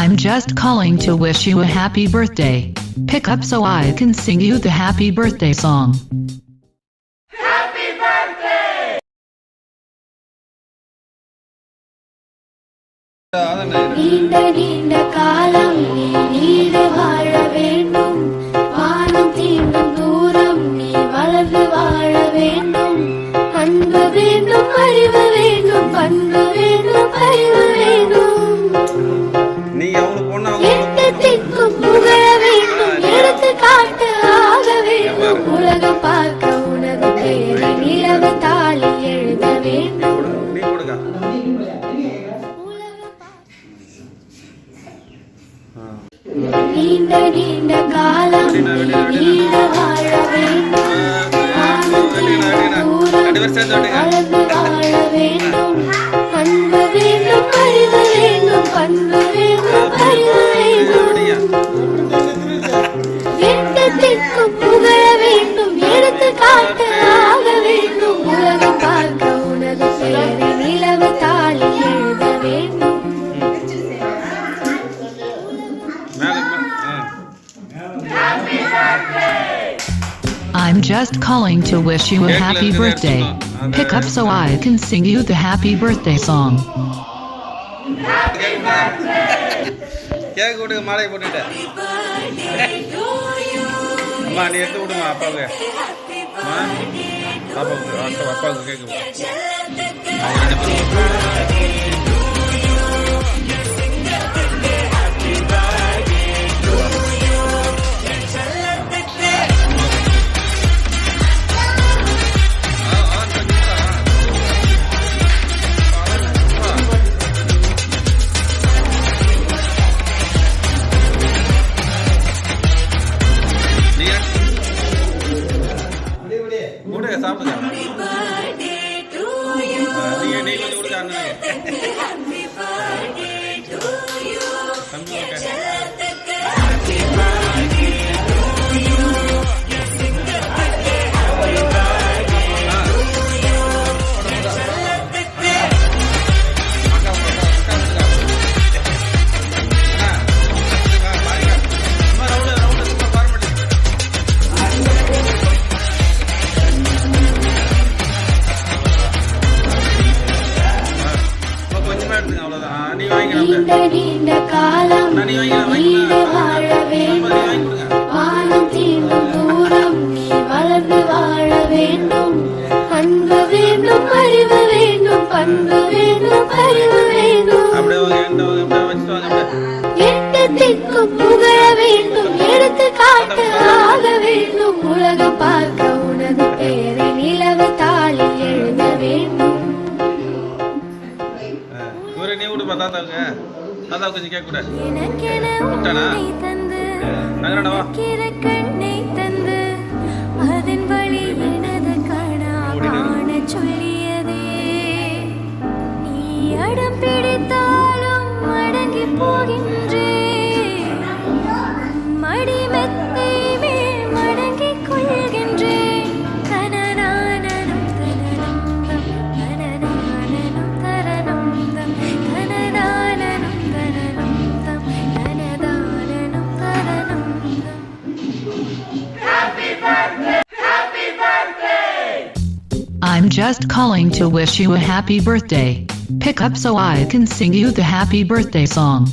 I'm just calling to wish you a happy birthday. Pick up so I can sing you the happy birthday song. அதென்ன நீண்ட நீண்ட காலம் நீ need வாழ வேண்டும் வானம் தீண்டும் தூரம் நீ வளர்ந்து வாழ வேண்டும் அன்பு வேண்டும் அறிவு வேண்டும் பண்பு வேண்டும் அறிவு வேண்டும் நீண்ட நீண்ட வேண்டும். I'm just calling to wish you a happy birthday. Pick up so I can sing you the happy birthday song. Cake கொடுக்க மாலை போட்டுட்ட அம்மா நீ எடுத்து விடுமா அப்பாவுக்கு அம்மா அப்பாவுக்கு அப்பா ハハハ！நீண்ட நீண்ட காலம் நீ வாங்கிக்கலாம் நீடு வாழ வேண்டும். வானம் தீண்டும் தூரம் நீ வளர்ந்து வாழ வேண்டும். அன்பு வேண்டும் அறிவு வேண்டும். பண்பு வேண்டும் அறிவு வேண்டும். அப்படியே வாங்க என்கிட்ட வாங்க அப்படியே வச்சுட்டு வாங்க அப்படியே. எட்டு திக்கும் புகழ வேண்டும். எடுத்து காட்டு ஆக வேண்டும். கொடுப்பா தாத்தாவுங்க தாத்தா கொஞ்சம் கேட்க கூடாது விட்டானா நகரடவா சொல்லியதே. நீ அடம் பிடித்தா I'm just calling to wish you a happy birthday. Pick up so I can sing you the happy birthday song.